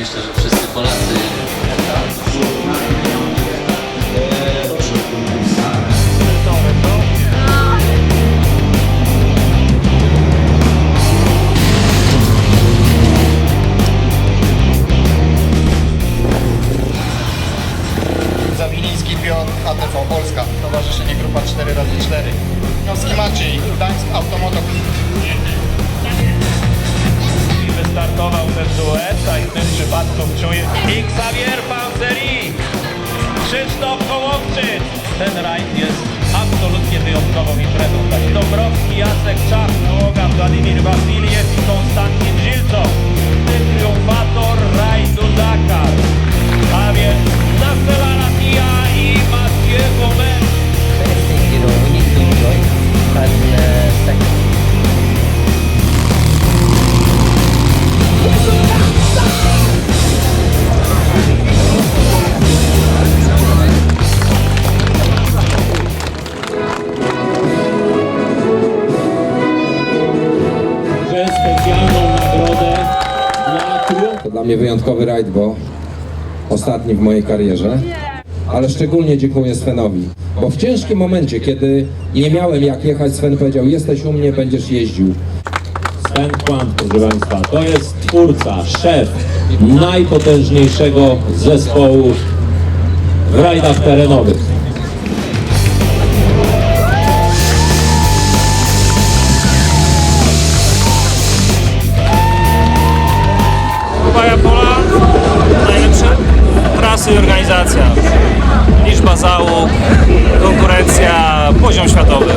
myślę, że wszyscy Polacy Zawiliński Pion, ATV Polska, Stowarzyszenie Grupa 4x4. Wnioski Maciej, Gdańsk Automoto wystartował ten duet, a przypadku czuje i Xavier Panzeri, Krzysztof Kołowczyk. Ten rajd jest absolutnie wyjątkową imprezą. Dąbrowski, Jacek Czach, Nałoga, Władimir Wasiliew dla mnie wyjątkowy rajd, bo ostatni w mojej karierze. Ale szczególnie dziękuję Svenowi, bo w ciężkim momencie, kiedy nie miałem jak jechać, Sven powiedział, jesteś u mnie, będziesz jeździł. Sven Kłant, proszę Państwa, to jest twórca, szef najpotężniejszego zespołu w rajdach terenowych. Kubaja Pola, najlepsze trasy i organizacja. Liczba załóg, konkurencja, poziom światowy.